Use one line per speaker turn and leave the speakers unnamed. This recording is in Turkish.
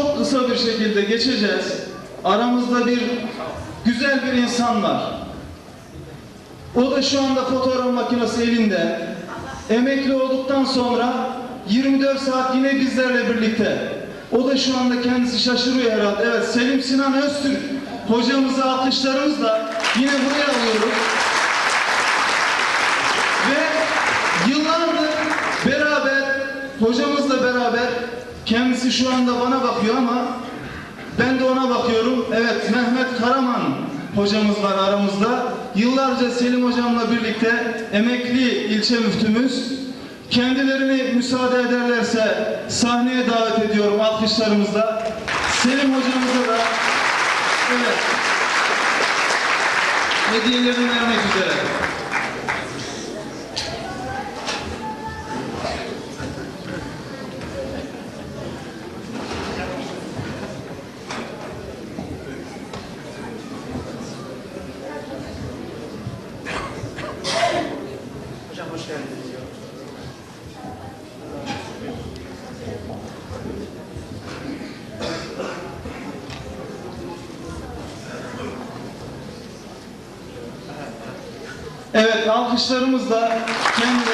çok kısa bir şekilde geçeceğiz. Aramızda bir güzel bir insan var. O da şu anda fotoğraf makinesi elinde. Emekli olduktan sonra 24 saat yine bizlerle birlikte. O da şu anda kendisi şaşırıyor herhalde. Evet Selim Sinan Öztürk hocamızı alkışlarımızla yine buraya alıyoruz. Ve yıllardır beraber, hocamızla beraber kendisi şu anda bana bakıyor ama ben de ona bakıyorum. Evet Mehmet Karaman hocamız var aramızda. Yıllarca Selim hocamla birlikte emekli ilçe müftümüz. Kendilerini müsaade ederlerse sahneye davet ediyorum alkışlarımızla. Selim hocamıza da evet hediyelerini vermek üzere.
Hoş geldiniz.
Evet alkışlarımızla ediyorum.